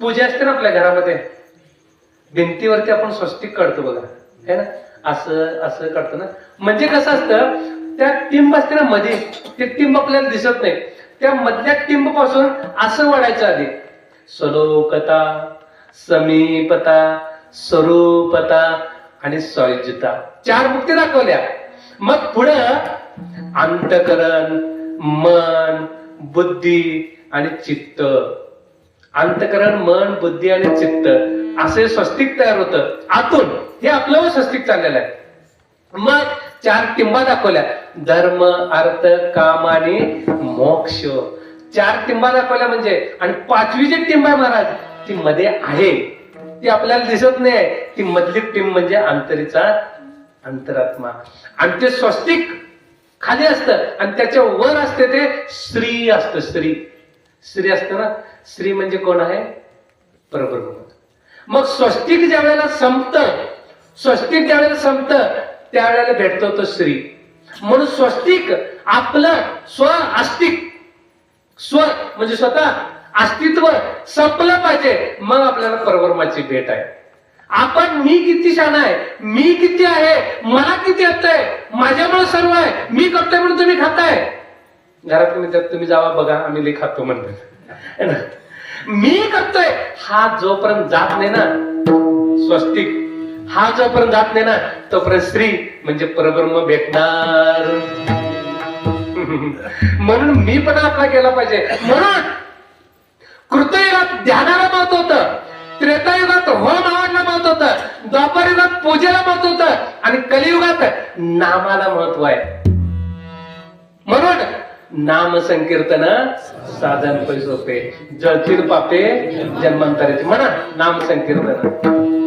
पूजा असते ना आपल्या घरामध्ये. भिंतीवरती आपण स्वस्तिक काढतो बघा. है ना? असं असं काढतो ना. म्हणजे कसं असतं त्या टिंब असते ना मध्ये ते टिंब आपल्याला दिसत नाही. त्या मधल्या टिंबपासून असं वाढायचं आधी. सलोकता समीपता स्वरूपता आणि सौजता. चार मुक्ती दाखवल्या. मग पुढं अंतकरण मन बुद्धी आणि चित्त. अंतकरण मन बुद्धी आणि चित्त असे स्वस्तिक तयार होतं. आतून हे आपलं स्वस्तिक चाललेलं आहे. मग चार टिंबा दाखवल्या. धर्म अर्थ काम आणि मोक्ष. चार टिंबा दाखवल्या म्हणजे आणि पाचवी जी टिंब आहे महाराज ती मध्ये आहे. ती आपल्याला दिसत नाही. ती मधली टिंब म्हणजे अंतरीचा अंतरात्मा. आणि ते स्वस्तिक खाली असतं. आणि त्याच्या वर असते ते स्त्री असतं स्त्री. स्त्री असतं ना स्त्री म्हणजे कोण आहे? परब्रह्म. मग स्वस्तिक ज्या वेळेला संपत स्वस्तिक ज्या वेळेला संपत त्यावेळेला भेटतो तो स्त्री. म्हणून स्वस्तिक आपलं स्व अस्तिक स्व म्हणजे स्वतः अस्तित्व संपलं पाहिजे मग आपल्याला परब्रह्माची भेट आहे. आपण मी किती शान आहे मी किती आहे मला किती येत आहे माझ्यामुळे सर्व आहे मी करतोय म्हणून तुम्ही खाताय. घरात म्हणतात तुम्ही जावा बघा आम्ही लई खातो म्हणतात. ना? मी करतोय हा जोपर्यंत जात नाही ना स्वस्तिक हा जोपर्यंत जात नाही ना तोपर्यंत स्त्री म्हणजे परब्रह्म भेटणार. म्हणून मी पण आपला केला पाहिजे. म्हणून कृतयुगात ध्यानाला महत्त्व होतं त्रेतायुगात होम आवडला महत्त्व होतं द्वापरयुगात पूजेला महत्त्व होतं आणि कलियुगात नामाला महत्त्व आहे. म्हणून नाम संकीर्तन साधन पै सोपे जळतील पापे जन्मांतराचे म्हणा नाम संकीर्तन